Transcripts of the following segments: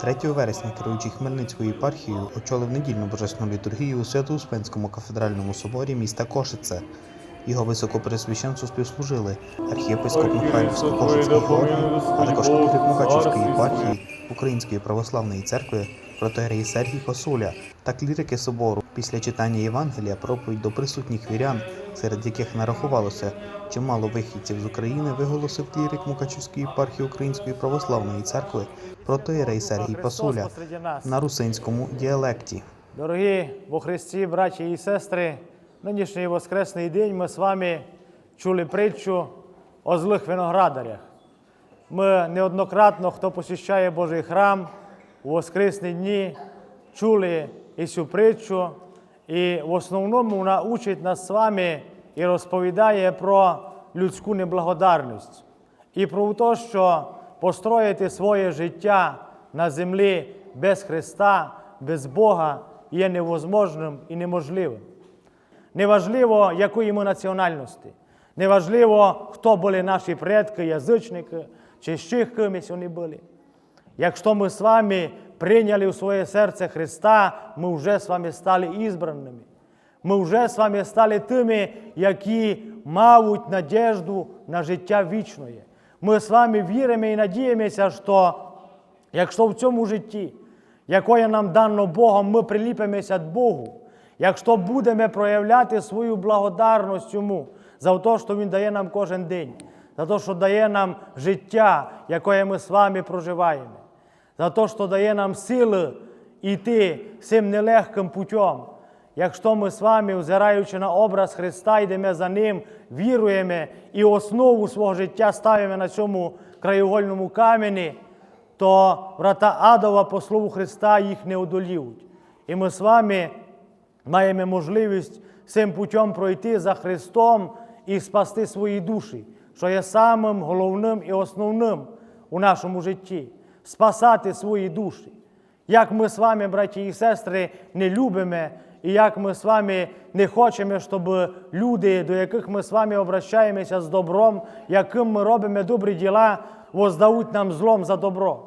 3 вересня керуючий Хмельницькою єпархією очолив недільну божественну літургію у Свято-Успенському кафедральному соборі міста Кошице. Його високопресвященству співслужили архієпископ Михайлівсько Кошицький Георгій, а також клірик Мукачівської єпархії Української православної церкви протоерей Сергій Косуля та клірики собору після читання Євангелія проповідь до присутніх вірян, серед яких нарахувалося чимало вихідців з України, виголосив клірик Мукачівської єпархії Української православної церкви протоерей Сергій Пасуля на русинському діалекті. Дорогі во Христі, браті і сестри, нинішній Воскресний день ми з вами чули притчу о злих виноградарях. Ми неоднократно, хто посіщає Божий храм у Воскресні дні, чули і цю притчу, і в основному вона учить нас з вами і розповідає про людську неблагодарність і про те, що построїти своє життя на землі без Христа, без Бога є невозможним і неможливим. Неважливо, якої ми національності, неважливо, хто були наші предки, язичники, чи ще кимось вони були. Якщо ми з вами прийняли у своє серце Христа, ми вже з вами стали ізбраними. Ми вже з вами стали тими, які мають надіжду на життя вічне. Ми з вами віримо і надіємося, що якщо в цьому житті, якое нам дано Богом, ми приліпимося до Богу, якщо будемо проявляти свою благодарність йому за те, що Він дає нам кожен день, за те, що дає нам життя, яке ми з вами проживаємо, за те, що дає нам сили йти цим нелегким путем. Якщо ми з вами, взираючи на образ Христа, йдемо за Ним, віруємо і основу свого життя ставимо на цьому краєугольному камені, то врата Адова по слову Христа їх не одоліють. І ми з вами маємо можливість цим путем пройти за Христом і спасти свої душі, що є самим головним і основним у нашому житті спасати свої душі. Як ми з вами, браті і сестри, не любимо, і як ми з вами не хочемо, щоб люди, до яких ми з вами обращаємося з добром, яким ми робимо добрі діла, воздають нам злом за добро.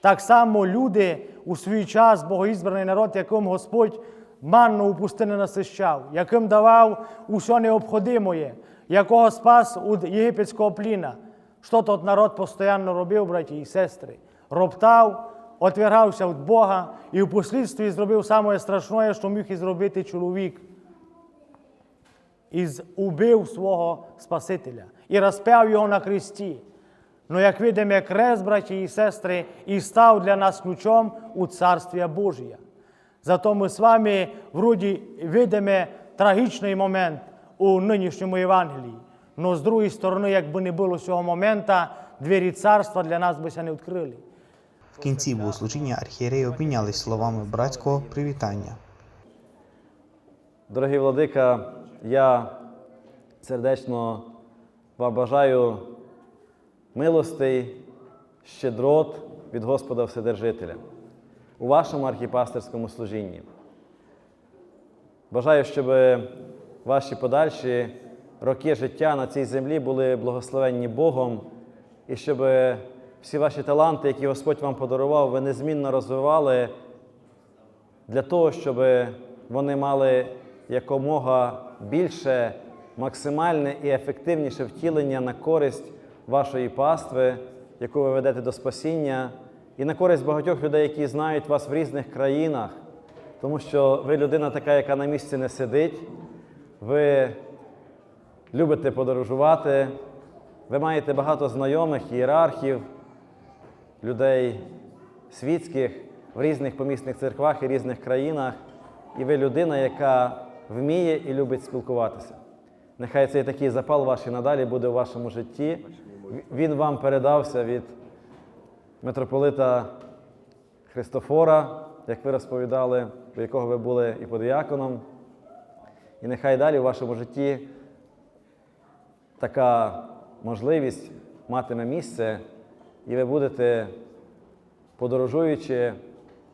Так само люди у свій час, богоізбраний народ, яким Господь манну у пустини насищав, яким давав усе необходимоє, якого спас від єгипетського пліна. Що тот народ постійно робив, браті і сестри? Роптав, отвергався від Бога і впослідстві зробив саме страшне, що міг і зробити чоловік. І убив свого Спасителя і розпяв його на хресті. Ну, як видимо, крест, браті і сестри, і став для нас ключом у Царстві Божія. Зато ми з вами вроді видимо трагічний момент у нинішньому Євангелії. Но з другої сторони, якби не було цього моменту, двері царства для нас би ся не відкрили. В кінці богослужіння архієреї обмінялись словами братського привітання. Дорогий владика, я сердечно вам бажаю милостей, щедрот від Господа Вседержителя у вашому архіпастерському служінні. Бажаю, щоб ваші подальші роки життя на цій землі були благословенні Богом, і щоб всі ваші таланти, які Господь вам подарував, ви незмінно розвивали для того, щоб вони мали якомога більше, максимальне і ефективніше втілення на користь вашої пастви, яку ви ведете до спасіння, і на користь багатьох людей, які знають вас в різних країнах, тому що ви людина така, яка на місці не сидить, ви любите подорожувати, ви маєте багато знайомих, ієрархів, людей світських в різних помісних церквах і різних країнах, і ви людина, яка вміє і любить спілкуватися. Нехай цей такий запал ваш і надалі буде у вашому житті. Він вам передався від митрополита Христофора, як ви розповідали, у якого ви були і подіяконом. І нехай далі у вашому житті така можливість матиме місце, і ви будете, подорожуючи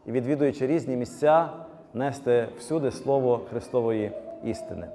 і відвідуючи різні місця, нести всюди слово Христової істини.